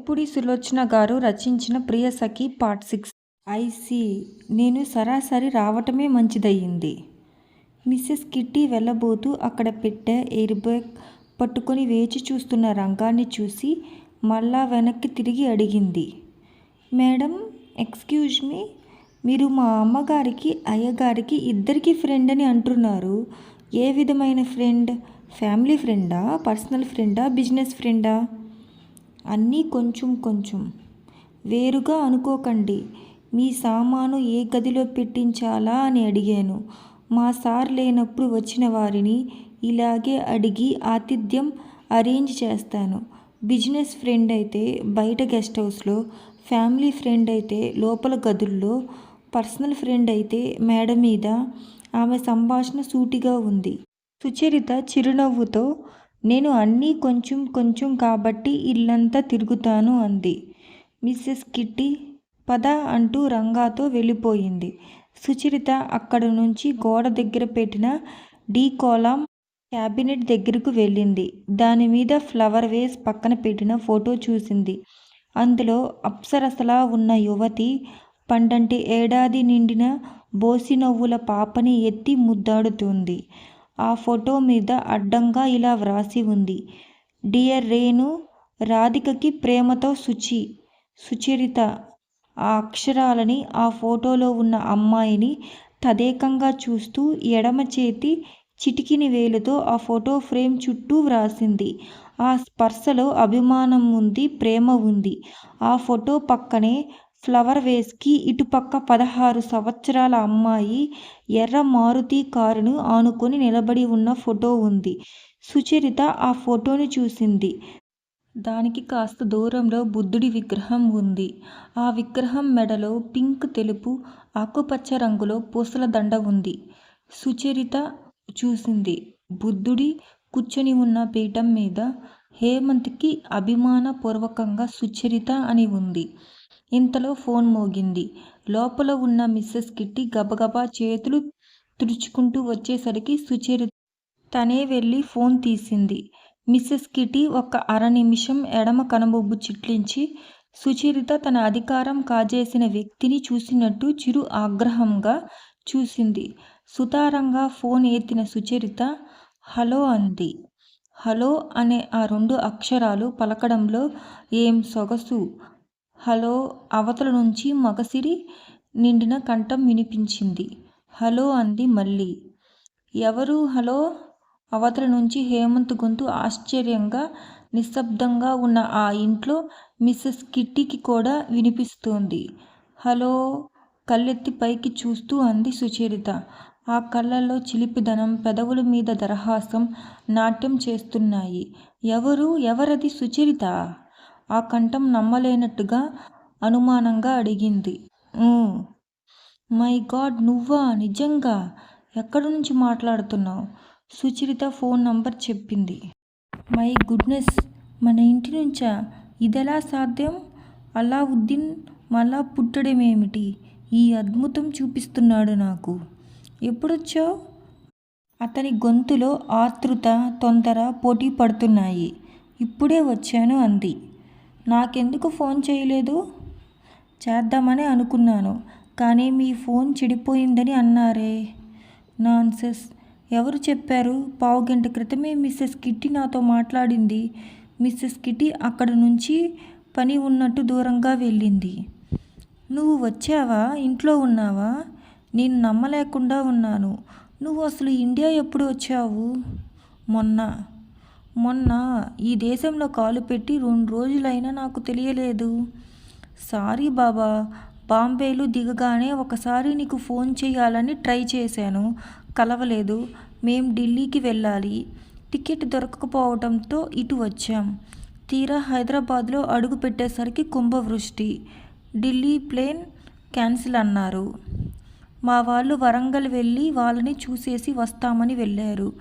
ఇప్పుడి సులోచన గారు రచించిన Priyasakhi part six. IC నేను సరాసరి రావటమే మంచిదయ్యింది. మిస్సెస్ కిట్టి వెళ్ళబోతూ అక్కడ పెట్టే ఎయిర్ బ్యాగ్ పట్టుకొని వేచి చూస్తున్న రంగాన్ని చూసి మళ్ళా వెనక్కి తిరిగి అడిగింది. మేడం ఎక్స్క్యూజ్ మీ మీరు మా అమ్మగారికి అయ్యగారికి ఇద్దరికి ఫ్రెండ్ అని అంటున్నారు. ఏ విధమైన ఫ్రెండ్? ఫ్యామిలీ ఫ్రెండా? పర్సనల్ ఫ్రెండా? బిజినెస్ ఫ్రెండా? అన్నీ కొంచెం కొంచెం. వేరుగా అనుకోకండి. మీ సామాను ఏ గదిలో పెట్టించాలా అని అడిగాను. మా సార్ లేనప్పుడు వచ్చిన వారిని ఇలాగే అడిగి ఆతిథ్యం అరేంజ్ చేస్తాను. బిజినెస్ ఫ్రెండ్ అయితే బయట గెస్ట్ హౌస్లో ఫ్యామిలీ ఫ్రెండ్ అయితే లోపల గదుల్లో పర్సనల్ ఫ్రెండ్ అయితే మేడ మీద. ఆమె సంభాషణ సూటిగా ఉంది. సుచరిత చిరునవ్వుతో నేను అన్నీ కొంచెం కొంచెం కాబట్టి ఇల్లంతా తిరుగుతాను అంది. మిస్సెస్ కిట్టి పద అంటూ రంగాతో వెళ్ళిపోయింది. సుచరిత అక్కడ నుంచి గోడ దగ్గర పెట్టిన డీ కోలాం క్యాబినెట్ దగ్గరకు వెళ్ళింది. దాని మీద ఫ్లవర్ వేస్ పక్కన పెట్టిన ఫోటో చూసింది. అందులో అప్సరసలా ఉన్న యువతి పండంటి ఏడాది నిండిన బోసి నవ్వుల పాపని ఎత్తి ముద్దాడుతుంది. ఆ ఫోటో మీద అడ్డంగా ఇలా వ్రాసి ఉంది. డియర్ రేణు రాధికకి ప్రేమతో సుచి సుచరిత. ఆ అక్షరాలని ఆ ఫోటోలో ఉన్న అమ్మాయిని తదేకంగా చూస్తూ ఎడమ చేతి చిటికిని వేలుతో ఆ ఫోటో ఫ్రేమ్ చుట్టూ వ్రాసింది. ఆ స్పర్శలో అభిమానం ఉంది ప్రేమ ఉంది. ఆ ఫోటో పక్కనే ఫ్లవర్ వేస్కి ఇటుపక్క పదహారు సంవత్సరాల అమ్మాయి ఎర్ర మారుతి కారును ఆనుకొని నిలబడి ఉన్న ఫోటో ఉంది. సుచరిత ఆ ఫోటోని చూసింది. దానికి కాస్త దూరంలో బుద్ధుడి విగ్రహం ఉంది. ఆ విగ్రహం మెడలో పింక్ తెలుపు ఆకుపచ్చ రంగులో పూసల దండ ఉంది. సుచరిత చూసింది. బుద్ధుడి కూర్చొని ఉన్న పీఠం మీద హేమంత్కి అభిమానపూర్వకంగా సుచరిత అని ఉంది. ఇంతలో ఫోన్ మోగింది. లోపల ఉన్న మిస్సెస్ కిట్టి గబగబా చేతులు తుడుచుకుంటూ వచ్చేసరికి సుచరిత తనే వెళ్ళి ఫోన్ తీసింది. మిస్సెస్ కిటీ ఒక్క అర నిమిషం ఎడమ కనుబొబ్బు చిట్లించి సుచరిత తన అధికారం కాజేసిన వ్యక్తిని చూసినట్టు చిరు ఆగ్రహంగా చూసింది. సుతారంగా ఫోన్ ఎత్తిన సుచరిత హలో అంది. హలో అనే ఆ రెండు అక్షరాలు పలకడంలో ఏం సొగసు? హలో అవతల నుంచి మగసిరి నిండిన కంఠం వినిపించింది. హలో అంది మళ్ళీ. ఎవరు? హలో? అవతల నుంచి హేమంత్ గొంతు ఆశ్చర్యంగా నిశ్శబ్దంగా ఉన్న ఆ ఇంట్లో మిస్సెస్ కిట్టీకి కూడా వినిపిస్తోంది. హలో? కళ్ళెత్తి పైకి చూస్తూ అంది సుచరిత. ఆ కళ్ళల్లో చిలిపిదనం పెదవుల మీద దరహాసం నాట్యం చేస్తున్నాయి. ఎవరు? ఎవరది సుచరిత? ఆ కంఠం నమ్మలేనట్టుగా అనుమానంగా అడిగింది. మై గాడ్ నువ్వా? నిజంగా? ఎక్కడి నుంచి మాట్లాడుతున్నావు? సుచరిత ఫోన్ నంబర్ చెప్పింది. మై గుడ్నెస్ మన ఇంటి నుంచా? ఇదెలా సాధ్యం? అలావుద్దీన్ మళ్ళా పుట్టడమేమిటి? ఈ అద్భుతం చూపిస్తున్నాడు నాకు. ఎప్పుడొచ్చావు? అతని గొంతులో ఆతృత తొందర పోటీ పడుతున్నాయి. ఇప్పుడే వచ్చాను అంది. నాకెందుకు ఫోన్ చేయలేదు? చేద్దామని అనుకున్నాను. కానీ మీ ఫోన్ చెడిపోయిందని అన్నారే. నాన్సెస్. ఎవరు చెప్పారు? పావుగంట క్రితమే మిస్సెస్ కిట్టి నాతో మాట్లాడింది. మిస్సెస్ కిట్టి అక్కడ నుంచి పని ఉన్నట్టు దూరంగా వెళ్ళింది. నువ్వు వచ్చావా? ఇంట్లో ఉన్నావా? నేను నమ్మలేకుండా ఉన్నాను. నువ్వు అసలు ఇండియా ఎప్పుడు వచ్చావు? మొన్న. మొన్న ఈ దేశంలో కాలు పెట్టి రెండు రోజులైనా నాకు తెలియలేదు. సారీ బాబా బాంబేలో దిగగానే ఒకసారి నీకు ఫోన్ చేయాలని ట్రై చేశాను. కలవలేదు. మేం ఢిల్లీకి వెళ్ళాలి. టికెట్ దొరకకపోవడంతో ఇటు వచ్చాం. తీరా హైదరాబాద్లో అడుగు పెట్టేసరికి కుంభవృష్టి. ఢిల్లీ ప్లేన్ క్యాన్సిల్ అన్నారు. మా వాళ్ళు వరంగల్ వెళ్ళి వాళ్ళని చూసేసి వస్తామని వెళ్ళారు.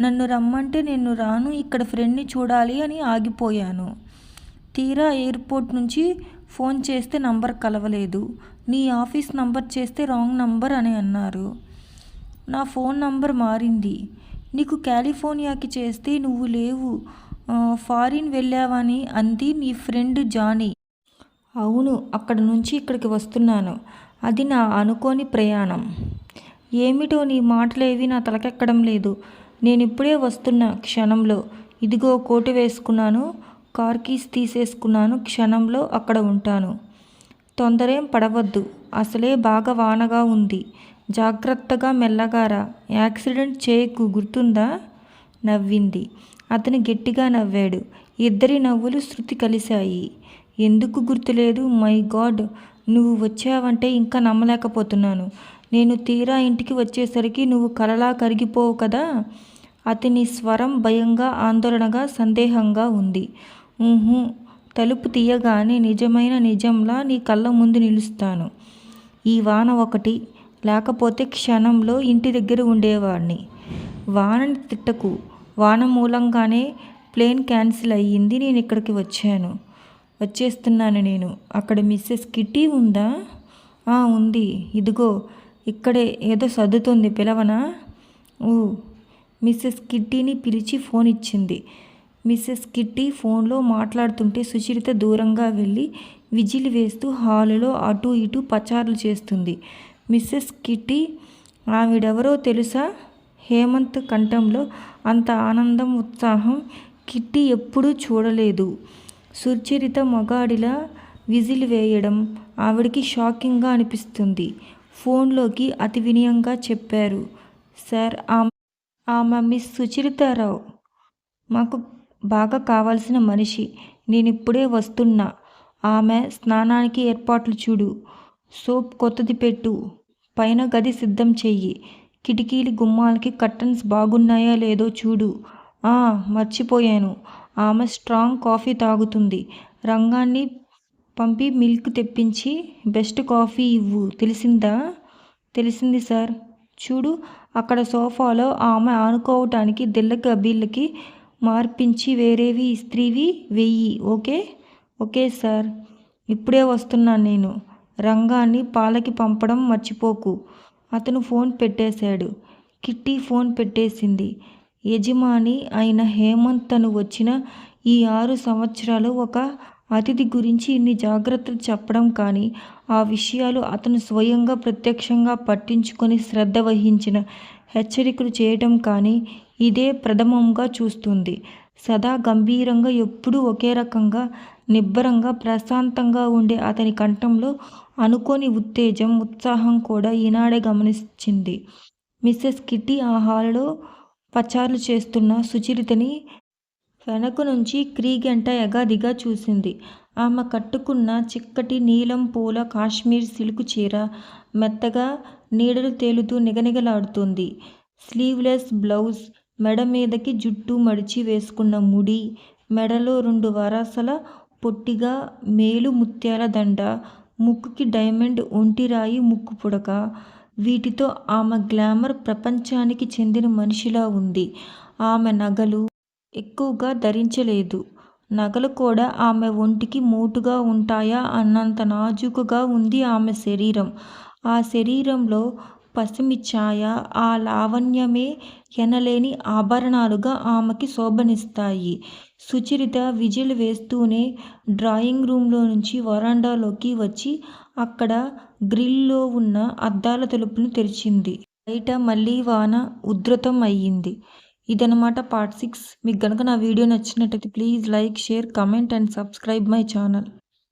నన్ను రమ్మంటే నేను రాను ఇక్కడ ఫ్రెండ్ని చూడాలి అని ఆగిపోయాను. తీరా ఎయిర్పోర్ట్ నుంచి ఫోన్ చేస్తే నంబర్ కలవలేదు. నీ ఆఫీస్ నంబర్ చేస్తే రాంగ్ నంబర్ అని అన్నారు. నా ఫోన్ నంబర్ మారింది. నీకు కాలిఫోర్నియాకి చేస్తే నువ్వు లేవు. ఫారిన్ వెళ్ళావని అంది నీ ఫ్రెండ్ జానీ. అవును అక్కడ నుంచి ఇక్కడికి వస్తున్నాను. అది నా అనుకోని ప్రయాణం. ఏమిటో నీ మాటలేవి నా తలకెక్కడం లేదు. నేను ఇప్పుడే వస్తున్న క్షణంలో. ఇదిగో కోటు వేసుకున్నాను కార్ కీస్ తీసేసుకున్నాను క్షణంలో అక్కడ ఉంటాను. తొందరేం పడవద్దు అసలే బాగా వానగా ఉంది. జాగ్రత్తగా మెల్లగారా యాక్సిడెంట్ చేయకు గుర్తుందా? నవ్వింది. అతను గట్టిగా నవ్వాడు. ఇద్దరి నవ్వులు శృతి కలిశాయి. ఎందుకు గుర్తులేదు? మై గాడ్ నువ్వు వచ్చావంటే ఇంకా నమ్మలేకపోతున్నాను. నేను తీరా ఇంటికి వచ్చేసరికి నువ్వు కలలా కరిగిపోవు కదా? అతని స్వరం భయంగా ఆందోళనగా సందేహంగా ఉంది. ఊహు తలుపు తీయగానే నిజమైన నిజంలా నీ కళ్ళ ముందు నిలుస్తాను. ఈ వాన ఒకటి లేకపోతే క్షణంలో ఇంటి దగ్గర ఉండేవాడిని వానని తిట్టకు. వాన మూలంగానే ప్లేన్ క్యాన్సిల్ అయ్యింది. నేను ఇక్కడికి వచ్చాను. వచ్చేస్తున్నాను నేను. అక్కడ మిస్సెస్ కిటీ ఉందా? ఉంది. ఇదిగో ఇక్కడే ఏదో సర్దుతుంది పిలవనా? ఊ మిస్సెస్ కిట్టీని పిలిచి ఫోన్ ఇచ్చింది. మిస్సెస్ కిట్టి ఫోన్లో మాట్లాడుతుంటే సుచరిత దూరంగా వెళ్ళి విజిల్ వేస్తూ హాలులో అటు ఇటు పచారులు చేస్తుంది. మిస్సెస్ కిట్టి ఆవిడెవరో తెలుసా? హేమంత్ కంఠంలో అంత ఆనందం ఉత్సాహం కిట్టి ఎప్పుడూ చూడలేదు. సుచరిత మగాడిలా విజిల్ వేయడం ఆవిడికి షాకింగ్గా అనిపిస్తుంది. ఫోన్లోకి అతి వినయంగా చెప్పారు. సార్ ఆమె ఆమె మిస్ సుచరితారావు. మాకు బాగా కావాల్సిన మనిషి. నేను ఇప్పుడే వస్తున్నా. ఆమె స్నానానికి ఏర్పాట్లు చూడు. సోప్ కొత్తది పెట్టు. పైన గది సిద్ధం చెయ్యి. కిటికీలు గుమ్మాలకి కర్టన్స్ బాగున్నాయా లేదో చూడు. ఆ మర్చిపోయాను. ఆమె స్ట్రాంగ్ కాఫీ తాగుతుంది. రంగాన్ని పంపి మిల్క్ తెప్పించి బెస్ట్ కాఫీ ఇవ్వు. తెలిసిందా? తెలిసింది సార్. చూడు అక్కడ సోఫాలో ఆమె ఆనుకోవటానికి దిల్లకి అబీళ్ళకి మార్పించి వేరేవి ఇస్త్రీవి వెయ్యి ఓకే? Okay sir. ఇప్పుడే వస్తున్నాను నేను. రంగాన్ని పాలకి పంపడం మర్చిపోకు. అతను ఫోన్ పెట్టేశాడు. కిట్టి ఫోన్ పెట్టేసింది. యజమాని అయిన హేమంత్ తను వచ్చిన ఈ ఆరు సంవత్సరాలు ఒక అతిథి గురించి ఇన్ని జాగ్రత్తలు చెప్పడం కానీ ఆ విషయాలు అతను స్వయంగా ప్రత్యక్షంగా పట్టించుకొని శ్రద్ధ వహించిన హెచ్చరికలు చేయటం కానీ ఇదే ప్రథమంగా చూస్తుంది. సదా గంభీరంగా ఎప్పుడూ ఒకే రకంగా నిబ్బరంగా ప్రశాంతంగా ఉండే అతని కంఠంలో అనుకోని ఉత్తేజం ఉత్సాహం కూడా ఈనాడే గమనించింది. మిస్సెస్ కిట్టి ఆ హాల్లో పచారులు చేస్తున్న సుచరితని వెనక నుంచి క్రీగంట ఎగాదిగా చూసింది. ఆమె కట్టుకున్న చిక్కటి నీలం పూల కాశ్మీర్ సిల్క్ చీర మెత్తగా నీడలు తేలుతూ నిగనిగలాడుతుంది. స్లీవ్లెస్ బ్లౌజ్ మెడ మీదకి జుట్టు మడిచి వేసుకున్న ముడి మెడలో రెండు వరసల పొట్టిగా మేలు ముత్యాల దండ ముక్కుకి డైమండ్ ఒంటిరాయి ముక్కు పుడక వీటితో ఆమె గ్లామర్ ప్రపంచానికి చెందిన మనిషిలా ఉంది. ఆమె నగలు ఎక్కువగా ధరించలేదు. నగలు కూడా ఆమె ఒంటికి మోటుగా ఉంటాయా అన్నంత నాజూకుగా ఉంది ఆమె శరీరం. ఆ శరీరంలో పసిమి ఛాయ ఆ లావణ్యమే ఎనలేని ఆభరణాలుగా ఆమెకి శోభనిస్తాయి. సుచరిత విజిల్ వేస్తూనే డ్రాయింగ్ రూమ్లో నుంచి వరాండాలోకి వచ్చి అక్కడ గ్రిల్లో ఉన్న అద్దాల తలుపును తెరిచింది. బయట మళ్ళీ వాన ఉధృతం అయ్యింది ఇదనమాట పార్ట్ సిక్స్ మీకు కనుక నా వీడియో నచ్చినట్టయితే please like share comment and subscribe my channel